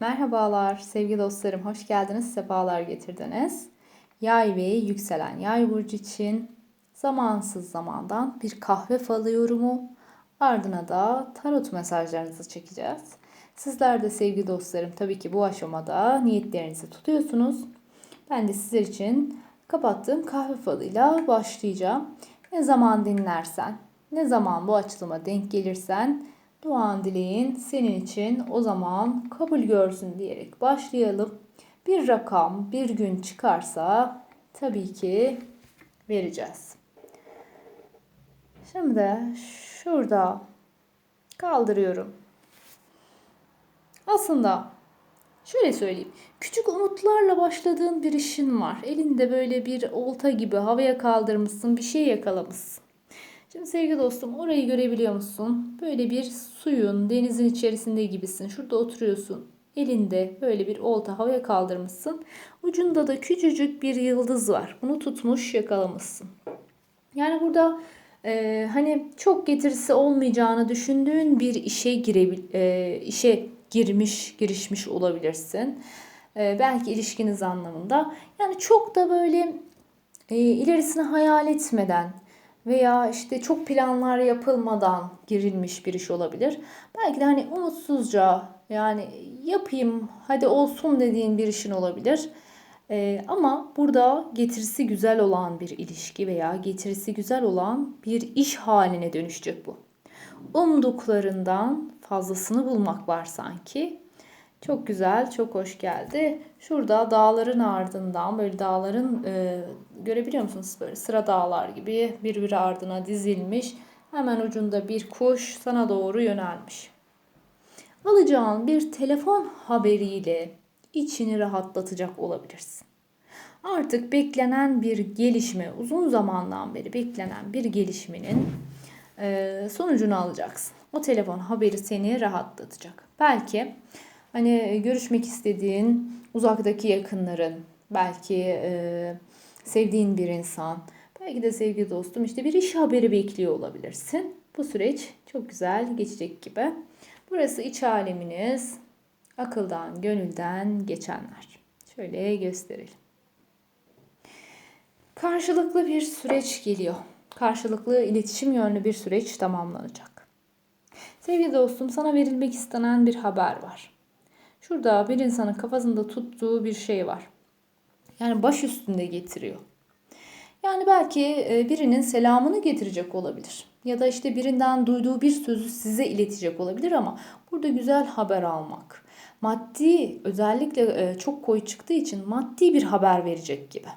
Merhabalar sevgili dostlarım, hoş geldiniz, sefalar getirdiniz. Yay ve yükselen yay burcu için zamansız zamandan bir kahve falı yorumu, ardına da tarot mesajlarınızı çekeceğiz. Sizler de sevgili dostlarım tabii ki bu aşamada niyetlerinizi tutuyorsunuz. Ben de sizler için kapattığım kahve falıyla başlayacağım. Ne zaman dinlersen, ne zaman bu açılıma denk gelirsen Duan dileğin senin için o zaman kabul görsün diyerek başlayalım. Bir rakam bir gün çıkarsa tabii ki vereceğiz. Şimdi şurada kaldırıyorum. Aslında şöyle söyleyeyim. Küçük umutlarla başladığın bir işin var. Elinde böyle bir olta gibi havaya kaldırmışsın, bir şey yakalamışsın. Şimdi sevgili dostum orayı görebiliyor musun? Böyle bir suyun, denizin içerisinde gibisin. Şurada oturuyorsun. Elinde böyle bir olta havaya kaldırmışsın. Ucunda da küçücük bir yıldız var. Bunu tutmuş yakalamışsın. Yani burada e, hani çok getirisi olmayacağını düşündüğün bir işe girebil e, işe girmiş, girişmiş olabilirsin. E, belki ilişkiniz anlamında. Yani çok da böyle e, ilerisini hayal etmeden veya işte çok planlar yapılmadan girilmiş bir iş olabilir. Belki de hani umutsuzca yani yapayım hadi olsun dediğin bir işin olabilir. Ee, ama burada getirisi güzel olan bir ilişki veya getirisi güzel olan bir iş haline dönüşecek bu. Umduklarından fazlasını bulmak var sanki. Çok güzel, çok hoş geldi. Şurada dağların ardından böyle dağların e, görebiliyor musunuz? Böyle sıra dağlar gibi birbiri ardına dizilmiş. Hemen ucunda bir kuş sana doğru yönelmiş. Alacağın bir telefon haberiyle içini rahatlatacak olabilirsin. Artık beklenen bir gelişme, uzun zamandan beri beklenen bir gelişmenin e, sonucunu alacaksın. O telefon haberi seni rahatlatacak. Belki Hani görüşmek istediğin uzaktaki yakınların, belki e, sevdiğin bir insan, belki de sevgili dostum işte bir iş haberi bekliyor olabilirsin. Bu süreç çok güzel geçecek gibi. Burası iç aleminiz, akıldan, gönülden geçenler. Şöyle gösterelim. Karşılıklı bir süreç geliyor. Karşılıklı iletişim yönlü bir süreç tamamlanacak. Sevgili dostum sana verilmek istenen bir haber var. Şurada bir insanın kafasında tuttuğu bir şey var. Yani baş üstünde getiriyor. Yani belki e, birinin selamını getirecek olabilir. Ya da işte birinden duyduğu bir sözü size iletecek olabilir ama burada güzel haber almak. Maddi özellikle e, çok koyu çıktığı için maddi bir haber verecek gibi.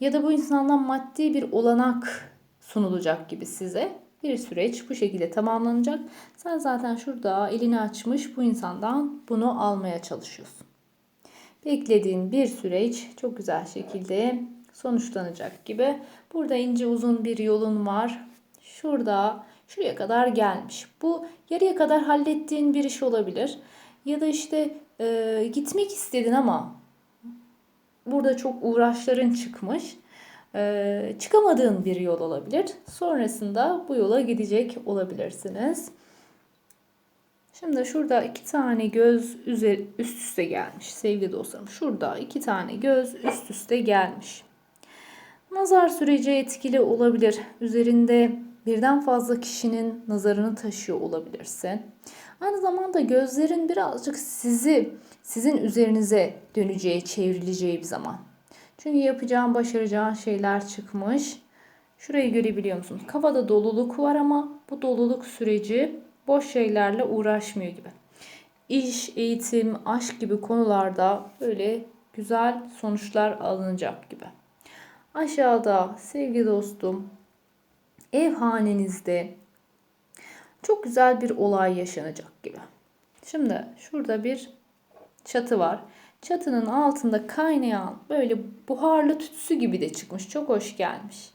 Ya da bu insandan maddi bir olanak sunulacak gibi size bir süreç bu şekilde tamamlanacak. Sen zaten şurada elini açmış bu insandan bunu almaya çalışıyorsun. Beklediğin bir süreç çok güzel şekilde sonuçlanacak gibi. Burada ince uzun bir yolun var. Şurada şuraya kadar gelmiş. Bu yarıya kadar hallettiğin bir iş olabilir. Ya da işte e, gitmek istedin ama burada çok uğraşların çıkmış e, çıkamadığın bir yol olabilir. Sonrasında bu yola gidecek olabilirsiniz. Şimdi şurada iki tane göz üst üste gelmiş sevgili dostlarım. Şurada iki tane göz üst üste gelmiş. Nazar süreci etkili olabilir. Üzerinde birden fazla kişinin nazarını taşıyor olabilirsin. Aynı zamanda gözlerin birazcık sizi sizin üzerinize döneceği, çevrileceği bir zaman. Çünkü yapacağın, başaracağın şeyler çıkmış. Şurayı görebiliyor musunuz? Kafada doluluk var ama bu doluluk süreci boş şeylerle uğraşmıyor gibi. İş, eğitim, aşk gibi konularda böyle güzel sonuçlar alınacak gibi. Aşağıda sevgili dostum ev hanenizde çok güzel bir olay yaşanacak gibi. Şimdi şurada bir çatı var. Çatının altında kaynayan böyle buharlı tütsü gibi de çıkmış. Çok hoş gelmiş.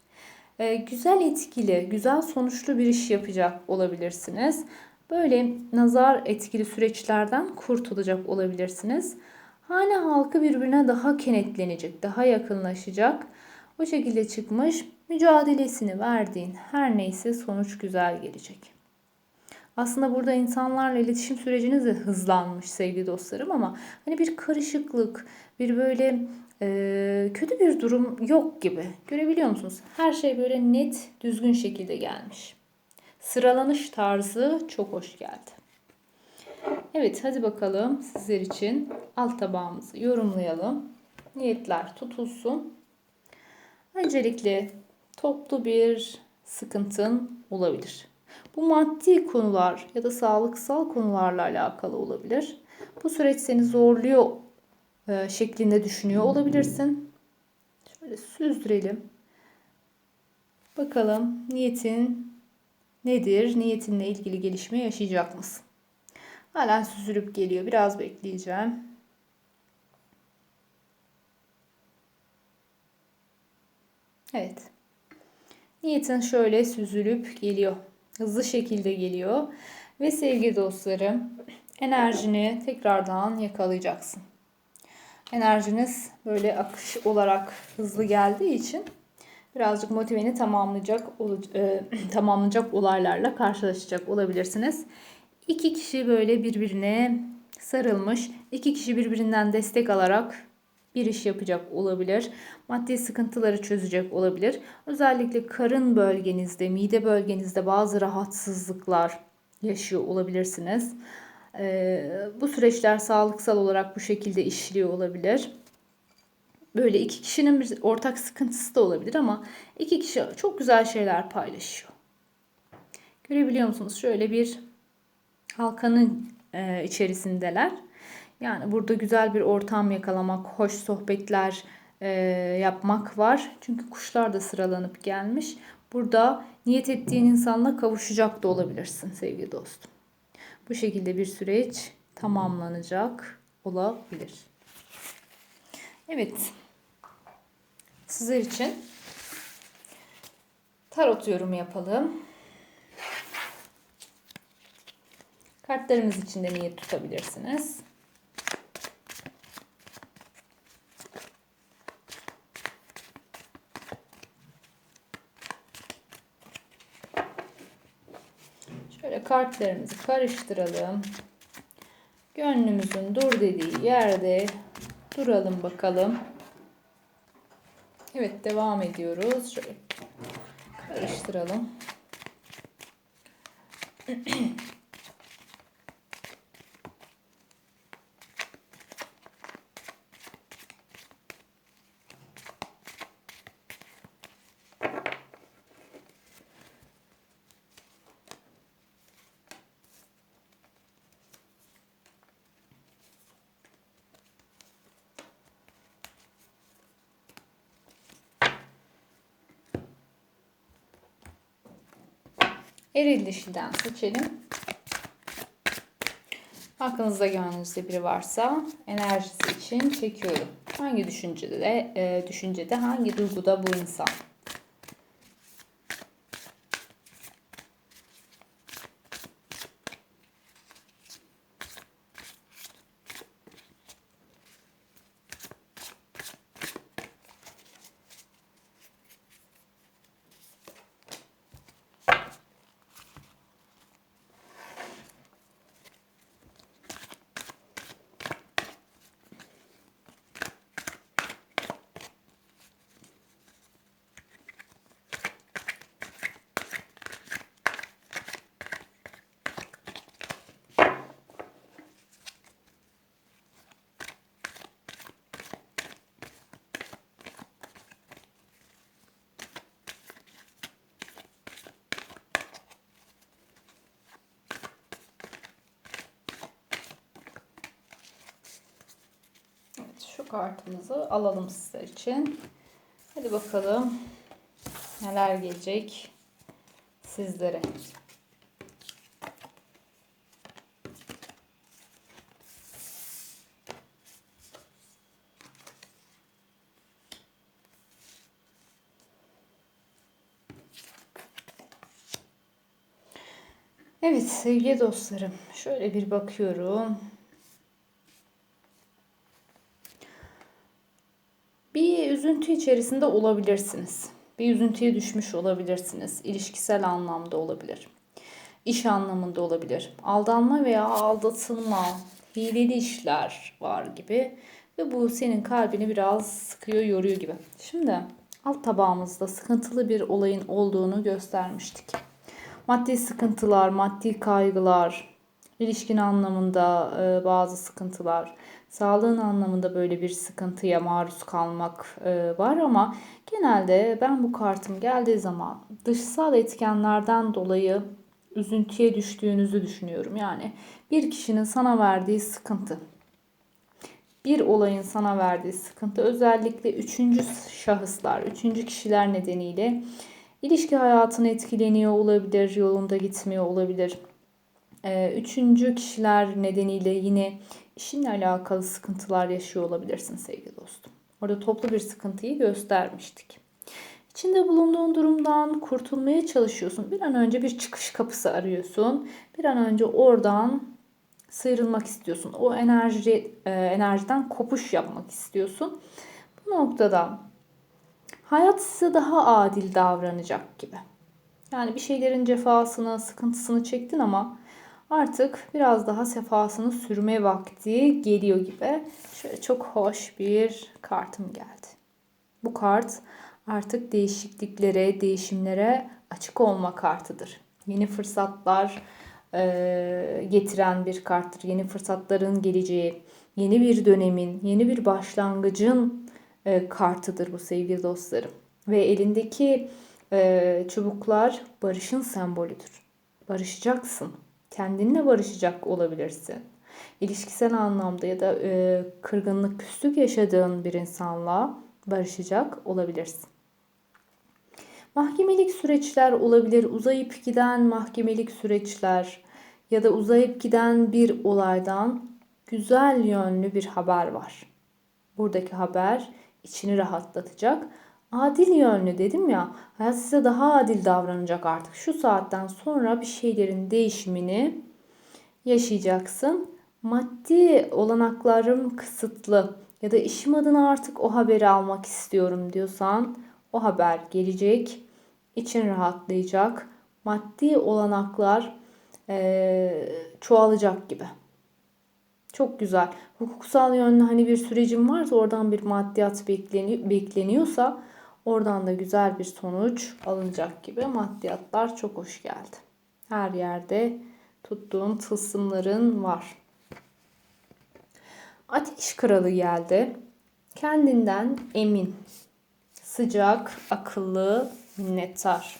Ee, güzel etkili, güzel sonuçlu bir iş yapacak olabilirsiniz. Böyle nazar etkili süreçlerden kurtulacak olabilirsiniz. Hane halkı birbirine daha kenetlenecek, daha yakınlaşacak. O şekilde çıkmış. Mücadelesini verdiğin her neyse sonuç güzel gelecek. Aslında burada insanlarla iletişim süreciniz de hızlanmış sevgili dostlarım ama hani bir karışıklık, bir böyle e, kötü bir durum yok gibi. Görebiliyor musunuz? Her şey böyle net, düzgün şekilde gelmiş. Sıralanış tarzı çok hoş geldi. Evet hadi bakalım sizler için alt tabağımızı yorumlayalım. Niyetler tutulsun. Öncelikle toplu bir sıkıntın olabilir. Bu maddi konular ya da sağlıksal konularla alakalı olabilir. Bu süreç seni zorluyor e, şeklinde düşünüyor olabilirsin. Şöyle süzdürelim. Bakalım niyetin nedir? Niyetinle ilgili gelişme yaşayacak mısın? Halen süzülüp geliyor. Biraz bekleyeceğim. Evet. Niyetin şöyle süzülüp geliyor. Hızlı şekilde geliyor. Ve sevgili dostlarım enerjini tekrardan yakalayacaksın. Enerjiniz böyle akış olarak hızlı geldiği için birazcık motiveni tamamlayacak e, tamamlayacak olaylarla karşılaşacak olabilirsiniz. İki kişi böyle birbirine sarılmış, iki kişi birbirinden destek alarak bir iş yapacak olabilir. Maddi sıkıntıları çözecek olabilir. Özellikle karın bölgenizde, mide bölgenizde bazı rahatsızlıklar yaşıyor olabilirsiniz. Ee, bu süreçler sağlıksal olarak bu şekilde işliyor olabilir. Böyle iki kişinin bir ortak sıkıntısı da olabilir ama iki kişi çok güzel şeyler paylaşıyor. Görebiliyor musunuz? Şöyle bir halkanın e, içerisindeler. Yani burada güzel bir ortam yakalamak, hoş sohbetler e, yapmak var. Çünkü kuşlar da sıralanıp gelmiş. Burada niyet ettiğin insanla kavuşacak da olabilirsin sevgili dostum. Bu şekilde bir süreç tamamlanacak olabilir. Evet. Sizler için tarot yorumu yapalım. Kartlarımız için de niyet tutabilirsiniz. Şöyle kartlarımızı karıştıralım. Gönlümüzün dur dediği yerde duralım bakalım. Evet devam ediyoruz. Şöyle karıştıralım. Eril dişilden seçelim. Aklınızda gönlünüzde biri varsa enerjisi için çekiyorum. Hangi düşüncede, e, düşüncede hangi duyguda bu insan? şu kartımızı alalım sizler için. Hadi bakalım neler gelecek sizlere. Evet sevgili dostlarım şöyle bir bakıyorum. Bir üzüntü içerisinde olabilirsiniz. Bir üzüntüye düşmüş olabilirsiniz. İlişkisel anlamda olabilir. İş anlamında olabilir. Aldanma veya aldatılma, hileli işler var gibi. Ve bu senin kalbini biraz sıkıyor, yoruyor gibi. Şimdi alt tabağımızda sıkıntılı bir olayın olduğunu göstermiştik. Maddi sıkıntılar, maddi kaygılar, ilişkin anlamında bazı sıkıntılar, sağlığın anlamında böyle bir sıkıntıya maruz kalmak e, var ama genelde ben bu kartım geldiği zaman dışsal etkenlerden dolayı üzüntüye düştüğünüzü düşünüyorum. Yani bir kişinin sana verdiği sıkıntı, bir olayın sana verdiği sıkıntı özellikle üçüncü şahıslar, üçüncü kişiler nedeniyle ilişki hayatını etkileniyor olabilir, yolunda gitmiyor olabilir. Ee, üçüncü kişiler nedeniyle yine işinle alakalı sıkıntılar yaşıyor olabilirsin sevgili dostum. Orada toplu bir sıkıntıyı göstermiştik. İçinde bulunduğun durumdan kurtulmaya çalışıyorsun. Bir an önce bir çıkış kapısı arıyorsun. Bir an önce oradan sıyrılmak istiyorsun. O enerji e, enerjiden kopuş yapmak istiyorsun. Bu noktada hayat size daha adil davranacak gibi. Yani bir şeylerin cefasını, sıkıntısını çektin ama artık biraz daha sefasını sürme vakti geliyor gibi. Şöyle çok hoş bir kartım geldi. Bu kart artık değişikliklere, değişimlere açık olma kartıdır. Yeni fırsatlar e, getiren bir karttır. Yeni fırsatların geleceği, yeni bir dönemin, yeni bir başlangıcın e, kartıdır bu sevgili dostlarım. Ve elindeki e, çubuklar barışın sembolüdür. Barışacaksın. Kendinle barışacak olabilirsin. İlişkisel anlamda ya da e, kırgınlık, küslük yaşadığın bir insanla barışacak olabilirsin. Mahkemelik süreçler olabilir. Uzayıp giden mahkemelik süreçler ya da uzayıp giden bir olaydan güzel yönlü bir haber var. Buradaki haber içini rahatlatacak. Adil yönlü dedim ya. Hayat size daha adil davranacak artık. Şu saatten sonra bir şeylerin değişimini yaşayacaksın. Maddi olanaklarım kısıtlı ya da işim adına artık o haberi almak istiyorum diyorsan o haber gelecek. İçin rahatlayacak. Maddi olanaklar e, çoğalacak gibi. Çok güzel. Hukuksal yönlü hani bir sürecim varsa oradan bir maddiyat bekleni, bekleniyorsa oradan da güzel bir sonuç alınacak gibi maddiyatlar çok hoş geldi. Her yerde tuttuğun tılsımların var. Ateş kralı geldi. Kendinden emin, sıcak, akıllı, minnettar.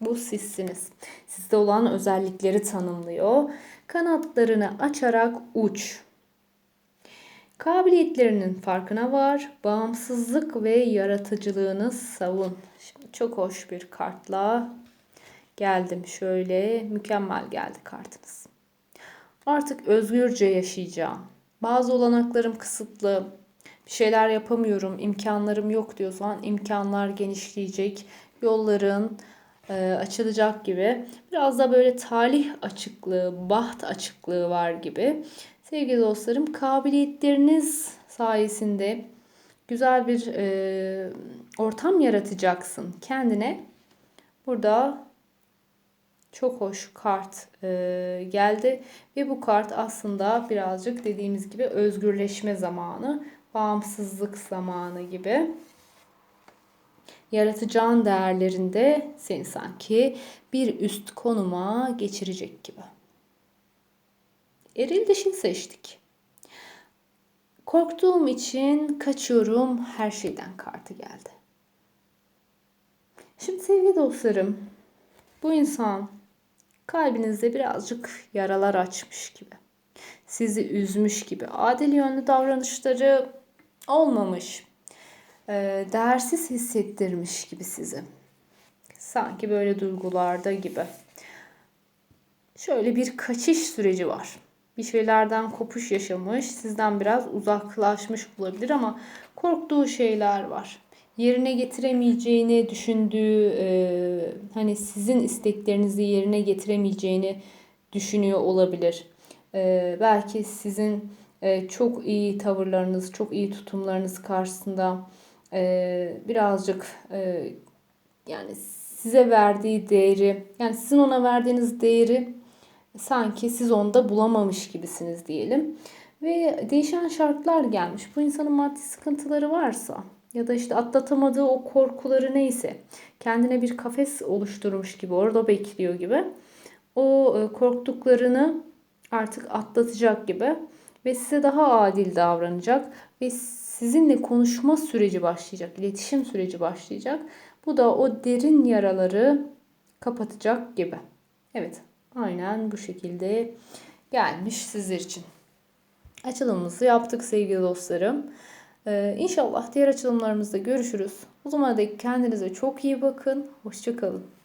Bu sizsiniz. Sizde olan özellikleri tanımlıyor. Kanatlarını açarak uç. Kabiliyetlerinin farkına var. Bağımsızlık ve yaratıcılığını savun. Şimdi çok hoş bir kartla geldim. Şöyle mükemmel geldi kartınız. Artık özgürce yaşayacağım. Bazı olanaklarım kısıtlı. Bir şeyler yapamıyorum, imkanlarım yok diyorsan imkanlar genişleyecek. Yolların e, açılacak gibi. Biraz da böyle talih açıklığı, baht açıklığı var gibi. Sevgili dostlarım kabiliyetleriniz sayesinde güzel bir e, ortam yaratacaksın kendine. Burada çok hoş kart e, geldi ve bu kart aslında birazcık dediğimiz gibi özgürleşme zamanı, bağımsızlık zamanı gibi yaratacağın değerlerinde seni sanki bir üst konuma geçirecek gibi. Eril dişil seçtik. Korktuğum için kaçıyorum her şeyden kartı geldi. Şimdi sevgili dostlarım, bu insan kalbinizde birazcık yaralar açmış gibi. Sizi üzmüş gibi. Adil yönlü davranışları olmamış. E, değersiz hissettirmiş gibi sizi. Sanki böyle duygularda gibi. Şöyle bir kaçış süreci var. Bir şeylerden kopuş yaşamış, sizden biraz uzaklaşmış olabilir ama korktuğu şeyler var. Yerine getiremeyeceğini düşündüğü, e, hani sizin isteklerinizi yerine getiremeyeceğini düşünüyor olabilir. E, belki sizin e, çok iyi tavırlarınız, çok iyi tutumlarınız karşısında e, birazcık e, yani size verdiği değeri yani sizin ona verdiğiniz değeri sanki siz onda bulamamış gibisiniz diyelim. Ve değişen şartlar gelmiş. Bu insanın maddi sıkıntıları varsa ya da işte atlatamadığı o korkuları neyse kendine bir kafes oluşturmuş gibi orada bekliyor gibi o e, korktuklarını artık atlatacak gibi ve size daha adil davranacak ve sizinle konuşma süreci başlayacak, iletişim süreci başlayacak. Bu da o derin yaraları kapatacak gibi. Evet, aynen bu şekilde gelmiş sizler için. Açılımımızı yaptık sevgili dostlarım. Ee, inşallah diğer açılımlarımızda görüşürüz. O zamana dek kendinize çok iyi bakın. Hoşçakalın.